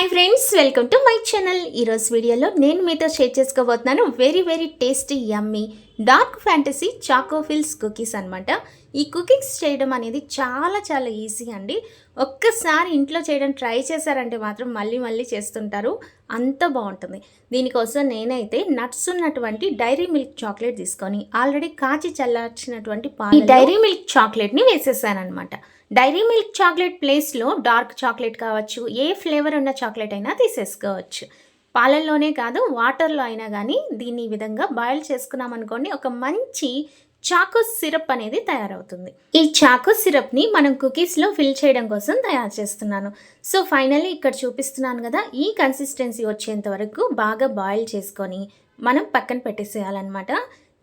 Hi friends welcome to my channel ఈరోజు వీడియోలో నేను మీతో షేర్ చేసుకోబోతున్నాను very very tasty yummy Dark Fantasy chocofills cookies అనమాట ఈ కుకీస్ చేయడం అనేది చాలా చాలా ఈజీ అండి. ఒక్కసారి ఇంట్లో చేయడం ట్రై చేశారంటే మాత్రం మళ్ళీ మళ్ళీ చేస్తుంటారు. అంత బాగుంటుంది. దీనికోసం నేనైతే నట్స్ ఉన్నటువంటి డైరీ మిల్క్ చాక్లెట్ తీసుకొని ఆల్రెడీ కాచి చల్లార్చినటువంటి పాలు ఈ డైరీ మిల్క్ చాక్లెట్ని వేసేసాను అనమాట డైరీ మిల్క్ చాక్లెట్ ప్లేస్లో డార్క్ చాక్లెట్ కావచ్చు ఏ ఫ్లేవర్ ఉన్న చాక్లెట్ అయినా తీసేసుకోవచ్చు. పాలల్లోనే కాదు వాటర్లో అయినా కానీ దీన్ని ఈ విధంగా బాయిల్ చేసుకున్నాం అనుకోండి ఒక మంచి చాకో సిరప్ అనేది తయారవుతుంది. ఈ చాకో సిరప్ని మనం కుకీస్లో ఫిల్ చేయడం కోసం తయారు చేస్తున్నాను. సో ఫైనల్లీ ఇక్కడ చూపిస్తున్నాను కదా ఈ కన్సిస్టెన్సీ వచ్చేంత వరకు బాగా బాయిల్ చేసుకొని మనం పక్కన పెట్టేసేయాలన్నమాట.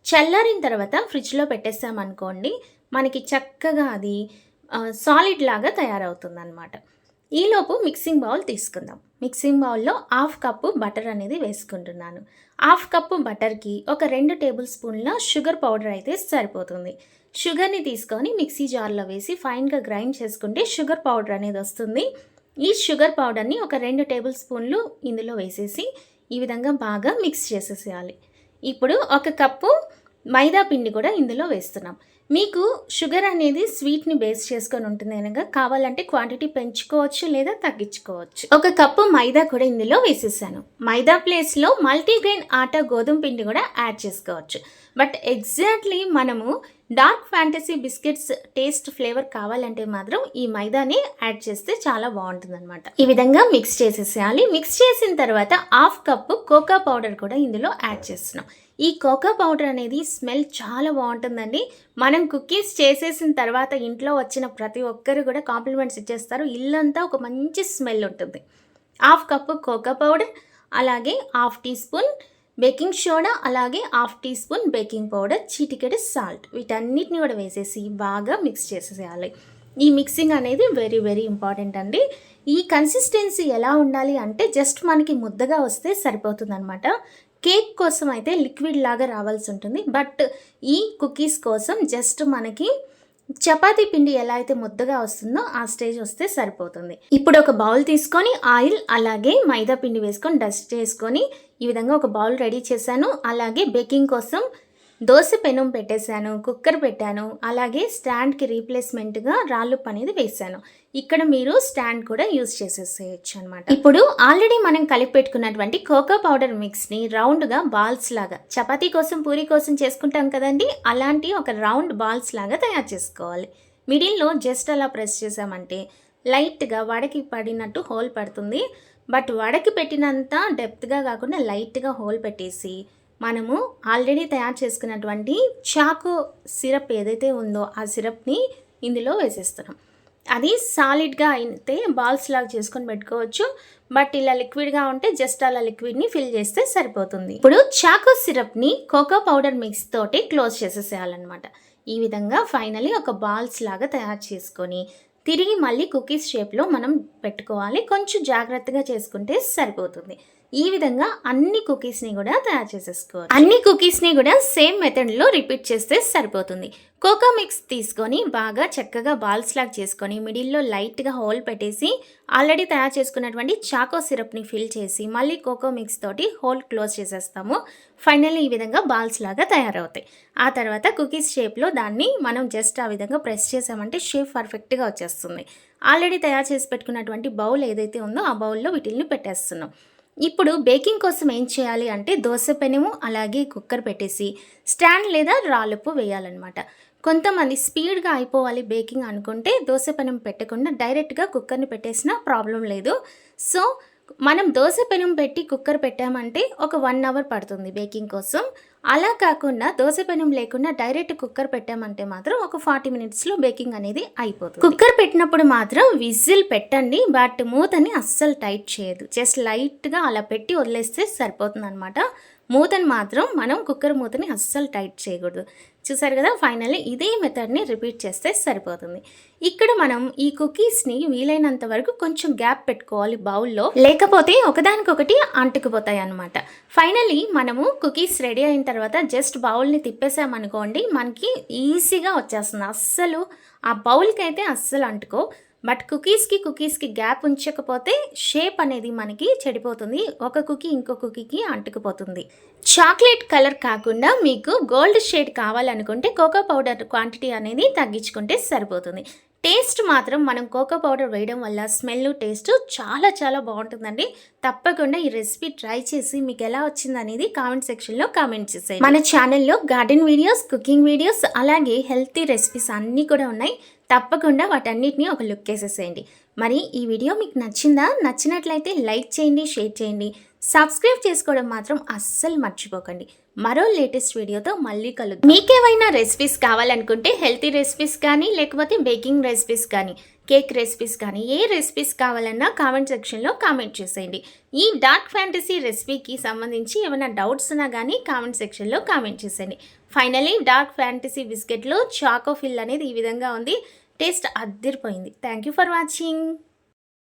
చల్లారిన తర్వాత ఫ్రిడ్జ్లో పెట్టేసామనుకోండి మనకి చక్కగా అది సాలిడ్ లాగా తయారవుతుంది అనమాట ఈలోపు మిక్సింగ్ బౌల్ తీసుకుందాం. మిక్సింగ్ బౌల్లో హాఫ్ కప్పు బటర్ అనేది వేసుకుంటున్నాను. హాఫ్ కప్పు బటర్కి ఒక రెండు టేబుల్ స్పూన్ల షుగర్ పౌడర్ అయితే సరిపోతుంది. షుగర్ని తీసుకొని మిక్సీ జార్లో వేసి ఫైన్గా గ్రైండ్ చేసుకుంటే షుగర్ పౌడర్ అనేది వస్తుంది. ఈ షుగర్ పౌడర్ని ఒక రెండు టేబుల్ స్పూన్లు ఇందులో వేసేసి ఈ విధంగా బాగా మిక్స్ చేసేసేయాలి. ఇప్పుడు ఒక కప్పు మైదా పిండి కూడా ఇందులో వేస్తున్నాం. మీకు షుగర్ అనేది స్వీట్ని బేస్ చేసుకొని ఉంటుంది అనగా కావాలంటే క్వాంటిటీ పెంచుకోవచ్చు లేదా తగ్గించుకోవచ్చు. ఒక కప్పు మైదా కూడా ఇందులో వేసేసాను. మైదా ప్లేస్లో మల్టీగ్రెయిన్ ఆటా గోధుమ పిండి కూడా యాడ్ చేసుకోవచ్చు. బట్ ఎగ్జాక్ట్లీ మనము Dark Fantasy biscuits taste flavour కావాలంటే మాత్రం ఈ మైదాని యాడ్ చేస్తే చాలా బాగుంటుంది అనమాట ఈ విధంగా మిక్స్ చేసేసేయాలి. మిక్స్ చేసిన తర్వాత హాఫ్ కప్పు కోకా పౌడర్ కూడా ఇందులో యాడ్ చేస్తున్నాం. ఈ కోకా పౌడర్ అనేది స్మెల్ చాలా బాగుంటుందండి. మనం కుకీస్ చేసేసిన తర్వాత ఇంట్లో వచ్చిన ప్రతి ఒక్కరు కూడా కాంప్లిమెంట్స్ ఇచ్చేస్తారు. ఇల్లంతా ఒక మంచి స్మెల్ ఉంటుంది. హాఫ్ కప్పు కోకా పౌడర్ అలాగే half teaspoon baking soda అలాగే half teaspoon baking powder చిటికెడు సాల్ట్. వీటన్నిటిని కూడా వేసేసి బాగా మిక్స్ చేసేయాలి. ఈ మిక్సింగ్ అనేది వెరీ వెరీ ఇంపార్టెంట్ అండి. ఈ కన్సిస్టెన్సీ ఎలా ఉండాలి అంటే జస్ట్ మనకి ముద్దగా వస్తే సరిపోతుంది అనమాట కేక్ కోసం అయితే లిక్విడ్ లాగా రావాల్సి ఉంటుంది. బట్ ఈ కుకీస్ కోసం జస్ట్ మనకి చపాతీ పిండి ఎలా అయితే ముద్దగా వస్తుందో ఆ స్టేజ్ వస్తే సరిపోతుంది. ఇప్పుడు ఒక బౌల్ తీసుకొని ఆయిల్ అలాగే మైదా పిండి వేసుకొని డస్ట్ చేసుకొని ఈ విధంగా ఒక బౌల్ రెడీ చేశాను. అలాగే బేకింగ్ కోసం దోశ పెనం పెట్టేశాను కుక్కర్ పెట్టాను అలాగే స్టాండ్కి రీప్లేస్మెంట్గా రాళ్ళు అనేది వేశాను. ఇక్కడ మీరు స్టాండ్ కూడా యూజ్ చేసేసేయచ్చు అనమాట ఇప్పుడు ఆల్రెడీ మనం కలిపి పెట్టుకున్నటువంటి కోకో పౌడర్ మిక్స్ని రౌండ్గా బాల్స్ లాగా చపాతీ కోసం పూరి కోసం చేసుకుంటాం కదండి? అలాంటి ఒక రౌండ్ బాల్స్ లాగా తయారు చేసుకోవాలి. మిడిల్లో జస్ట్ అలా ప్రెస్ చేసామంటే లైట్గా వడకి పడినట్టు హోల్ పడుతుంది. బట్ వడకి పెట్టినంత డెప్త్గా కాకుండా లైట్గా హోల్ పెట్టేసి మనము ఆల్రెడీ తయారు చేసుకున్నటువంటి చాకో సిరప్ ఏదైతే ఉందో ఆ సిరప్ని ఇందులో వేసేస్తున్నాం. అది సాలిడ్గా అయితే బాల్స్ లాగా చేసుకొని పెట్టుకోవచ్చు. బట్ ఇలా లిక్విడ్గా ఉంటే జస్ట్ అలా లిక్విడ్ని ఫిల్ చేస్తే సరిపోతుంది. ఇప్పుడు చాకో సిరప్ని కోకో పౌడర్ మిక్స్ తోటి క్లోజ్ చేసేసేయాలన్నమాట. ఈ విధంగా ఫైనలీ ఒక బాల్స్ లాగా తయారు చేసుకొని తిరిగి మళ్ళీ కుకీస్ షేప్లో మనం పెట్టుకోవాలి. కొంచెం జాగ్రత్తగా చేసుకుంటే సరిపోతుంది. ఈ విధంగా అన్ని కుకీస్ని కూడా తయారు చేసేసుకోవచ్చు. అన్ని కుకీస్ని కూడా సేమ్ మెథడ్లో రిపీట్ చేస్తే సరిపోతుంది. కోకో మిక్స్ తీసుకొని బాగా చక్కగా బాల్స్ లాగా చేసుకొని మిడిల్లో లైట్గా హోల్ పెట్టేసి ఆల్రెడీ తయారు చేసుకున్నటువంటి చాకో సిరప్ని ఫిల్ చేసి మళ్ళీ కోకో మిక్స్ తోటి హోల్ క్లోజ్ చేసేస్తాము. ఫైనల్లీ ఈ విధంగా బాల్స్ లాగా తయారవుతాయి. ఆ తర్వాత కుకీస్ షేప్లో దాన్ని మనం జస్ట్ ఆ విధంగా ప్రెస్ చేసామంటే షేప్ పర్ఫెక్ట్గా వచ్చేస్తుంది. ఆల్రెడీ తయారు చేసి పెట్టుకున్నటువంటి బౌల్ ఏదైతే ఉందో ఆ బౌల్లో వీటిల్ని పెట్టేస్తున్నాం. ఇప్పుడు బేకింగ్ కోసం ఏం చేయాలి అంటే దోశ పెనము అలాగే కుక్కర్ పెట్టేసి స్టాండ్ లేదా రాలుపు వేయాలన్నమాట. కొంతమంది స్పీడ్గా అయిపోవాలి బేకింగ్ అనుకుంటే దోశ పెనం పెట్టకుండా డైరెక్ట్గా కుక్కర్ని పెట్టేసినా ప్రాబ్లం లేదు. సో మనం దోశ పెనం పెట్టి కుక్కర్ పెట్టామంటే ఒక వన్ అవర్ పడుతుంది బేకింగ్ కోసం. అలా కాకుండా దోశ పెనం లేకుండా డైరెక్ట్ కుక్కర్ పెట్టామంటే మాత్రం ఒక ఫార్టీ మినిట్స్లో బేకింగ్ అనేది అయిపోతుంది. కుక్కర్ పెట్టినప్పుడు మాత్రం విజిల్ పెట్టండి బట్ మూతని అస్సలు టైట్ చేయదు జస్ట్ లైట్గా అలా పెట్టి వదిలేస్తే సరిపోతుంది అనమాట మూతను మాత్రం మనం కుక్కర్ మూతని అస్సలు టైట్ చేయకూడదు. చూసారు కదా ఫైనల్లీ ఇదే మెథడ్ని రిపీట్ చేస్తే సరిపోతుంది. ఇక్కడ మనం ఈ కుకీస్ని వీలైనంత వరకు కొంచెం గ్యాప్ పెట్టుకోవాలి బౌల్లో. లేకపోతే ఒకదానికొకటి అంటుకుపోతాయి అనమాట ఫైనల్లీ మనము కుకీస్ రెడీ అయిన తర్వాత జస్ట్ బౌల్ని తిప్పేసామనుకోండి మనకి ఈజీగా వచ్చేస్తుంది. అస్సలు ఆ బౌల్కి అయితే అస్సలు అంటుకో. బట్ కుకీస్కి కుకీస్కి గ్యాప్ ఉంచకపోతే షేప్ అనేది మనకి చెడిపోతుంది. ఒక కుకీ ఇంకో కుకీకి అంటుకుపోతుంది. చాక్లెట్ కలర్ కాకుండా మీకు గోల్డ్ షేడ్ కావాలనుకుంటే కోకో పౌడర్ క్వాంటిటీ అనేది తగ్గించుకుంటే సరిపోతుంది. టేస్ట్ మాత్రం మనం కోకో పౌడర్ వేయడం వల్ల స్మెల్ టేస్ట్ చాలా చాలా బాగుంటుందండి. తప్పకుండా ఈ రెసిపీ ట్రై చేసి మీకు ఎలా వచ్చింది అనేది కామెంట్ సెక్షన్లో కామెంట్ చేసేయండి. మన ఛానల్లో గార్డెన్ వీడియోస్ కుకింగ్ వీడియోస్ అలాగే హెల్తీ రెసిపీస్ అన్నీ కూడా ఉన్నాయి. తప్పకుండా వాటన్నిటిని ఒక లుక్ వేసేసేయండి. మరి ఈ వీడియో మీకు నచ్చిందా? నచ్చినట్లయితే లైక్ చేయండి షేర్ చేయండి. సబ్స్క్రైబ్ చేసుకోవడం మాత్రం అస్సలు మర్చిపోకండి. మరో లేటెస్ట్ వీడియోతో మళ్ళీ కలుద్దాం. మీకేమైనా రెసిపీస్ కావాలనుకుంటే హెల్తీ రెసిపీస్ కానీ లేకపోతే బేకింగ్ రెసిపీస్ కానీ కేక్ రెసిపీస్ కానీ ఏ రెసిపీస్ కావాలన్నా కామెంట్ సెక్షన్లో కామెంట్ చేసేయండి. ఈ డార్క్ ఫ్యాంటసీ రెసిపీకి సంబంధించి ఏమైనా డౌట్స్ ఉన్నా కానీ కామెంట్ సెక్షన్లో కామెంట్ చేసేయండి. ఫైనలీ డార్క్ ఫ్యాంటసీ బిస్కెట్లో చాకో ఫిల్ అనేది ఈ విధంగా ఉంది. టేస్ట్ అద్దరిపోయింది. Thank you for watching.